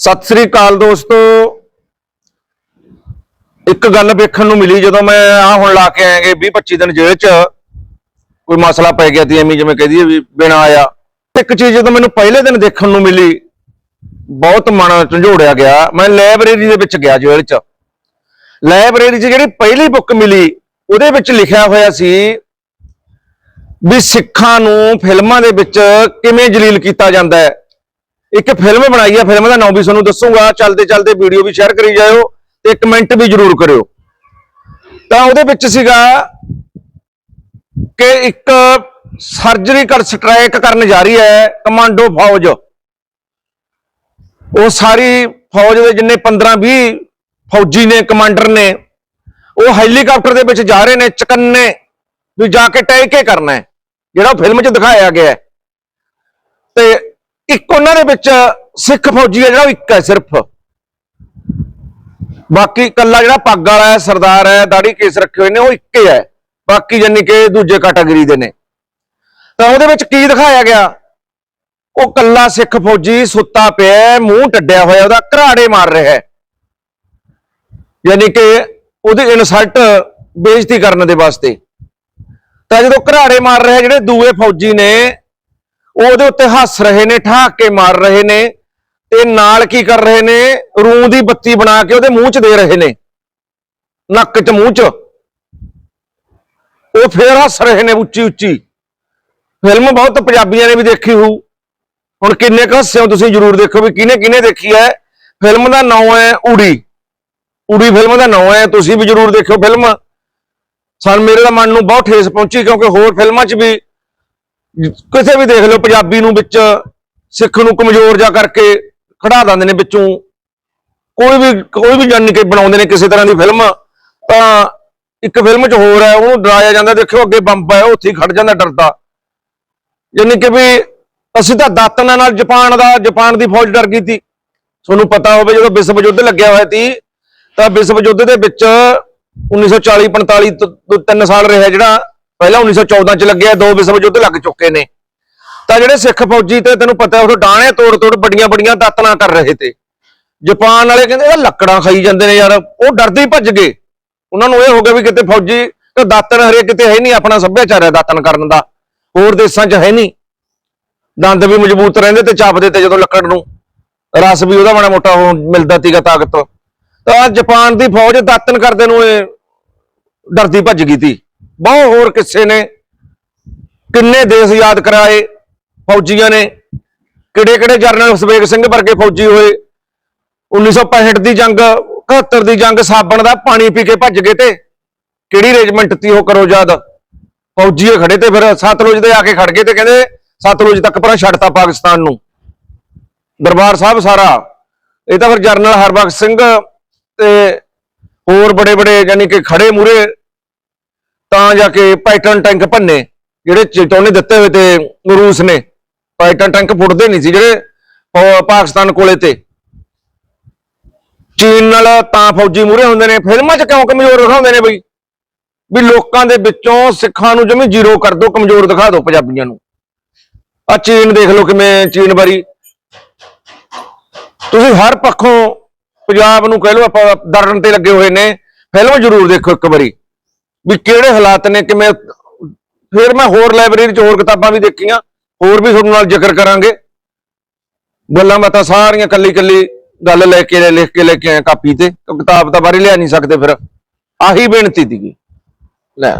ਸਤਿ ਸ੍ਰੀ ਅਕਾਲ ਦੋਸਤੋ। ਇੱਕ ਗੱਲ ਵੇਖਣ ਨੂੰ ਮਿਲੀ ਜਦੋਂ ਮੈਂ ਆ ਹੁਣ ਲਾ ਕੇ ਆਏਗੇ 20 25 ਦਿਨ ਜੇਲ੍ਹ 'ਚ ਕੋਈ ਮਸਲਾ ਪੈ ਗਿਆ ਤੀ ਐਵੇਂ ਜਿਵੇਂ ਕਹਦੀ ਵੀ ਬਿਨਾ ਆਇਆ। ਇੱਕ ਚੀਜ਼ ਜਦੋਂ ਮੈਨੂੰ ਪਹਿਲੇ ਦਿਨ ਦੇਖਣ ਨੂੰ ਮਿਲੀ, ਬਹੁਤ ਮਨ ਝੰਜੋੜਿਆ ਗਿਆ। ਮੈਂ ਲਾਇਬ੍ਰੇਰੀ ਦੇ ਵਿੱਚ ਗਿਆ ਜੇਲ੍ਹ 'ਚ। ਲਾਇਬ੍ਰੇਰੀ 'ਚ ਜਿਹੜੀ ਪਹਿਲੀ ਬੁੱਕ ਮਿਲੀ, ਉਹਦੇ ਵਿੱਚ ਲਿਖਿਆ ਹੋਇਆ ਸੀ ਵੀ ਸਿੱਖਾਂ ਨੂੰ ਫਿਲਮਾਂ ਦੇ ਵਿੱਚ ਕਿਵੇਂ ਜਲੀਲ ਕੀਤਾ ਜਾਂਦਾ ਹੈ। ਇੱਕ ਫਿਲਮ ਬਣਾਈ ਹੈ ਫਿਲਮ ਦਾ ਨਾਮ ਵੀ ਤੁਹਾਨੂੰ ਦੱਸੂਗਾ। ਚੱਲਦੇ ਚਲਦੇ ਵੀਡੀਓ ਵੀ ਸ਼ੇਅਰ ਕਰੀ ਜਾਇਓ ਤੇ ਕਮੈਂਟ ਵੀ ਜਰੂਰ ਕਰਿਓ। ਤਾਂ ਉਹਦੇ ਵਿੱਚ ਸੀਗਾ ਕਿ ਇੱਕ ਸਰਜਰੀਕਲ ਸਟ੍ਰਾਈਕ ਕਰਨ ਜਾ ਰਹੀ ਹੈ ਕਮਾਂਡੋ ਫੌਜ। ਉਹ ਸਾਰੀ ਫੌਜ ਦੇ ਜਿੰਨੇ 15 20 ਫੌਜੀ ਨੇ ਕਮਾਂਡਰ ਨੇ, ਉਹ ਹੈਲੀਕਾਪਟਰ ਦੇ ਵਿੱਚ ਜਾ ਰਹੇ ਨੇ, ਚਕੰਨੇ, ਵੀ ਜਾ ਕੇ ਟਹਿ ਕੇ ਕਰਨਾ ਹੈ, ਜਿਹੜਾ ਫਿਲਮ 'ਚ ਦਿਖਾਇਆ ਗਿਆ ਤੇ ਇੱਕ ਉਹਨਾਂ ਦੇ ਵਿੱਚ ਸਿੱਖ ਫੌਜੀ ਹੈ ਜਿਹੜਾ ਉਹ ਇੱਕ ਹੈ ਸਿਰਫ। ਬਾਕੀ ਕੱਲਾ ਜਿਹੜਾ ਪੱਗ ਵਾਲਾ ਹੈ, ਸਰਦਾਰ ਹੈ ਦਾੜੀ ਕੇਸ ਰੱਖੇ ਹੋਏ ਨੇ, ਉਹ ਇੱਕ ਹੀ। ਹੈ ਬਾਕੀ ਜਾਨੀ ਕਿ ਦੂਜੇ ਕੈਟਾਗਰੀ ਦੇ ਨੇ। ਤਾਂ ਉਹਦੇ ਵਿੱਚ ਕੀ ਦਿਖਾਇਆ ਗਿਆ? ਉਹ ਕੱਲਾ ਸਿੱਖ ਫੌਜੀ ਸੁੱਤਾ ਪਿਆ ਮੂੰਹ ਟੱਡਿਆ ਹੋਇਆ, ਉਹਦਾ ਘਰਾੜੇ ਮਾਰ ਰਿਹਾ ਹੈ। ਯਾਨੀ ਕਿ ਉਹਦੀ ਇਨਸਲਟ ਬੇਇੱਜ਼ਤੀ ਕਰਨ ਦੇ ਵਾਸਤੇ। ਤਾਂ ਜਦੋਂ ਘਰਾੜੇ ਮਾਰ ਰਿਹਾ, ਜਿਹੜੇ ਦੂਏ ਫੌਜੀ ਨੇ ਉਹਦੇ ਉੱਤੇ ਹੱਸ ਰਹੇ ਨੇ, ਠਾਕ ਕੇ ਮਾਰ ਰਹੇ ਨੇ ਤੇ ਨਾਲ ਕੀ ਕਰ ਰਹੇ ਨੇ? ਰੂੰ ਦੀ ਬੱਤੀ ਬਣਾ ਕੇ ਉਹਦੇ ਮੂੰਹ 'ਚ ਦੇ ਰਹੇ ਨੇ। ਨੱਕ 'ਚ ਮੂੰਹ 'ਚ। ਉਹ ਫੇਰ ਹੱਸ ਰਹੇ ਨੇ ਉੱਚੀ ਉੱਚੀ। ਫਿਲਮ ਬਹੁਤ ਪੰਜਾਬੀਆਂ ਨੇ ਵੀ ਦੇਖੀ ਹੋਊ। ਹੁਣ ਕਿੰਨੇ ਕੁ ਹੱਸੇ ਹੋ ਤੁਸੀਂ ਜਰੂਰ ਦੇਖੋ ਵੀ ਕਿਹਨੇ ਕਿਹਨੇ ਦੇਖੀ ਹੈ। ਫਿਲਮ ਦਾ ਨਾਮ ਹੈ ਉੜੀ। ਉੜੀ ਫਿਲਮ ਦਾ ਨਾਮ ਹੈ, ਤੁਸੀਂ ਵੀ ਜਰੂਰ ਦੇਖਿਓ ਫਿਲਮ। ਸਾਨੂੰ ਮੇਰੇ ਦਾ ਮਨ ਨੂੰ ਬਹੁਤ ਠੇਸ ਪਹੁੰਚੀ ਕਿਉਂਕਿ ਹੋਰ ਫਿਲਮਾਂ 'ਚ ਵੀ ਕਿਸੇ ਵੀ ਦੇਖ ਲਓ, ਪੰਜਾਬੀ ਨੂੰ ਵਿੱਚ ਸਿੱਖ ਨੂੰ ਕਮਜ਼ੋਰ ਜਾ ਕਰਕੇ ਖੜਾ ਦਿੰਦੇ ਨੇ ਵਿੱਚੋਂ। ਕੋਈ ਵੀ ਕੋਈ ਵੀ ਜਾਨੀ ਕਿ ਬਣਾਉਂਦੇ ਨੇ ਕਿਸੇ ਤਰ੍ਹਾਂ ਦੀ ਫਿਲਮ ਤਾਂ ਇੱਕ ਫਿਲਮ 'ਚ ਹੋਰ ਹੈ, ਉਹਨੂੰ ਡਰਾਇਆ ਜਾਂਦਾ, ਦੇਖਿਓ ਅੱਗੇ ਬੰਬ ਹੈ ਉੱਥੇ ਹੀ ਖੜ ਜਾਂਦਾ ਡਰਦਾ। ਯਾਨੀ ਕਿ ਵੀ ਅਸੀਂ ਤਾਂ ਦਾਤਨਾਂ ਨਾਲ ਜਾਪਾਨ ਦਾ, ਜਾਪਾਨ ਦੀ ਫੌਜ ਡਰ ਗਈ ਸੀ ਤੁਹਾਨੂੰ ਪਤਾ ਹੋਵੇ, ਜਦੋਂ ਵਿਸ਼ਵ ਯੁੱਧ ਲੱਗਿਆ ਹੋਇਆ ਸੀ ਤਾਂ ਵਿਸ਼ਵ ਯੁੱਧ ਦੇ ਵਿੱਚ 1940 45 ਤੋਂ ਤੋਂ ਤਿੰਨ ਸਾਲ ਰਿਹਾ ਜਿਹੜਾ ਪਹਿਲਾਂ 1914 ਚ ਲੱਗਿਆ ਦੋ ਵਿਸ਼ਵ ਯੁੱਧ ਲੱਗ ਚੁੱਕੇ ਨੇ। ਤਾਂ ਜਿਹੜੇ ਸਿੱਖ ਫੌਜੀ ਤੇ ਤੈਨੂੰ ਪਤਾ ਉਹ ਡਾਣੇ ਤੋੜ ਤੋੜ ਵੱਡੀਆਂ ਵੱਡੀਆਂ ਦਾਤਨਾਂ ਕਰ ਰਹੇ ਤੇ। ਜਾਪਾਨ ਵਾਲੇ ਕਹਿੰਦੇ ਇਹ ਲੱਕੜਾਂ ਖਾਈ ਜਾਂਦੇ ਨੇ ਯਾਰ, ਉਹ ਡਰਦੇ ਹੀ ਭੱਜ ਗਏ। ਉਹਨਾਂ ਨੂੰ ਇਹ ਹੋ ਗਿਆ ਵੀ ਕਿਤੇ ਫੌਜੀ ਤੇ ਦਾਤਨ ਹਰੇ ਕਿਤੇ ਹੈ ਨਹੀਂ, ਆਪਣਾ ਸੱਭਿਆਚਾਰ ਹੈ ਦਾਤਨ ਕਰਨ ਦਾ। ਹੋਰ ਦੇਸ਼ਾਂ 'ਚ ਹੈ ਨਹੀਂ। ਦੰਦ ਵੀ ਮਜ਼ਬੂਤ ਰਹਿੰਦੇ ਤੇ ਚਾਪਦੇ ਤੇ ਜਦੋਂ ਲੱਕੜ ਨੂੰ ਰਸ ਵੀ ਉਹਦਾ ਮਾੜਾ ਮੋਟਾ ਉਹ ਮਿਲਦਾ ਤੀਗਾ ਤਾਕਤ। ਤਾਂ ਜਾਪਾਨ ਦੀ ਫੌਜ ਦਾਤਨ ਕਰਦੇ ਨੂੰ ਇਹ ਡਰਦੀ ਭੱਜ ਗਈ ਤੀ ਬਹੁਤ ਹੋਰ ਕਿੱਸੇ ਨੇ। ਕਿੰਨੇ ਦੇਸ਼ ਯਾਦ ਕਰਾਏ ਫੌਜੀਆਂ ਨੇ। ਕਿਹੜੇ ਕਿਹੜੇ ਜਰਨਲ ਸਵੇਗ ਸਿੰਘ ਵਰਗੇ ਫੌਜੀ ਹੋਏ। 1965 ਦੀ ਜੰਗ 71 ਦੀ ਜੰਗ, ਸਾਬਣ ਦਾ ਪਾਣੀ ਪੀ ਕੇ ਭੱਜ ਗਏ ਤੇ ਕਿਹੜੀ ਰੈਜੀਮੈਂਟ ਤੀ ਉਹ ਕਰੋ ਯਾਦ? ਫੌਜੀਏ ਖੜੇ ਤੇ ਫਿਰ ਸਤਲੁਜ ਦੇ ਆ ਕੇ ਖੜ ਗਏ ਤੇ ਕਹਿੰਦੇ ਸਤਲੁਜ ਤੱਕ ਪਰਾਂ ਛੱਡਤਾ ਪਾਕਿਸਤਾਨ ਨੂੰ। ਦਰਬਾਰ ਸਾਹਿਬ ਸਾਰਾ। ਇਹ ਤਾਂ ਫਿਰ ਜਰਨਲ ਹਰਬਖਸ਼ ਸਿੰਘ ਤੇ ਹੋਰ ਬੜੇ ਬੜੇ ਯਾਨੀ ਕਿ ਖੜੇ ਮੂਰੇ ਤਾਂ ਜਾ ਕੇ ਪਾਈਟਨ ਟੈਂਕ ਭੰਨੇ, ਜਿਹੜੇ ਚੇਤੌਨੇ ਦਿੱਤੇ ਹੋਏ ਤੇ ਰੂਸ ਨੇ। ਪਾਈਟਨ ਟੈਂਕ ਫੁੱਟਦੇ ਨਹੀਂ ਸੀ ਜਿਹੜੇ ਪਾਕਿਸਤਾਨ ਕੋਲੇ ਤੇ। ਚੀਨ ਨਾਲ ਤਾਂ ਫੌਜੀ ਮੂਰੇ ਹੁੰਦੇ ਨੇ। ਫਿਲਮਾਂ 'ਚ ਕਿਉਂ ਕਮਜ਼ੋਰ ਦਿਖਾਉਂਦੇ ਨੇ ਬਈ? ਵੀ ਲੋਕਾਂ ਦੇ ਵਿੱਚੋਂ ਸਿੱਖਾਂ ਨੂੰ ਜਿਵੇਂ ਜ਼ੀਰੋ ਕਰ ਦੋ ਕਮਜ਼ੋਰ ਦਿਖਾ ਦੋ ਪੰਜਾਬੀਆਂ ਨੂੰ। ਆ ਚੀਨ ਦੇਖ ਲਓ ਕਿਵੇਂ ਚੀਨ ਬਾਰੀ ਤੁਸੀਂ ਹਰ ਪੱਖੋਂ ਪੰਜਾਬ ਨੂੰ ਕਹਿ ਲਓ ਆਪਾਂ ਦਰਨ ਤੇ ਲੱਗੇ ਹੋਏ ਨੇ। ਫਿਲਮ ਜ਼ਰੂਰ ਦੇਖੋ ਇੱਕ ਵਾਰੀ। ਵੀ ਕਿਹੜੇ ਹਾਲਾਤ ਨੇ ਕਿਵੇਂ ਫਿਰ ਮੈਂ ਹੋਰ ਲਾਇਬ੍ਰੇਰੀ 'ਚ ਹੋਰ ਕਿਤਾਬਾਂ ਵੀ ਦੇਖੀਆਂ, ਹੋਰ ਵੀ ਤੁਹਾਡੇ ਨਾਲ ਜ਼ਿਕਰ ਕਰਾਂਗੇ। ਗੱਲਾਂ ਬਾਤਾਂ ਸਾਰੀਆਂ ਕੱਲੀ ਕੱਲੀ ਗੱਲ ਲੈ ਕੇ, ਲਿਖ ਕੇ ਲੈ ਕੇ ਆਇਆ ਕਾਪੀ ਤੇ, ਕਿਤਾਬ ਤਾਂ ਬਾਰੇ ਲਿਆ ਨਹੀਂ ਸਕਦੇ ਫਿਰ। ਆਹੀ ਬੇਨਤੀ ਸੀਗੀ। ਲੈ।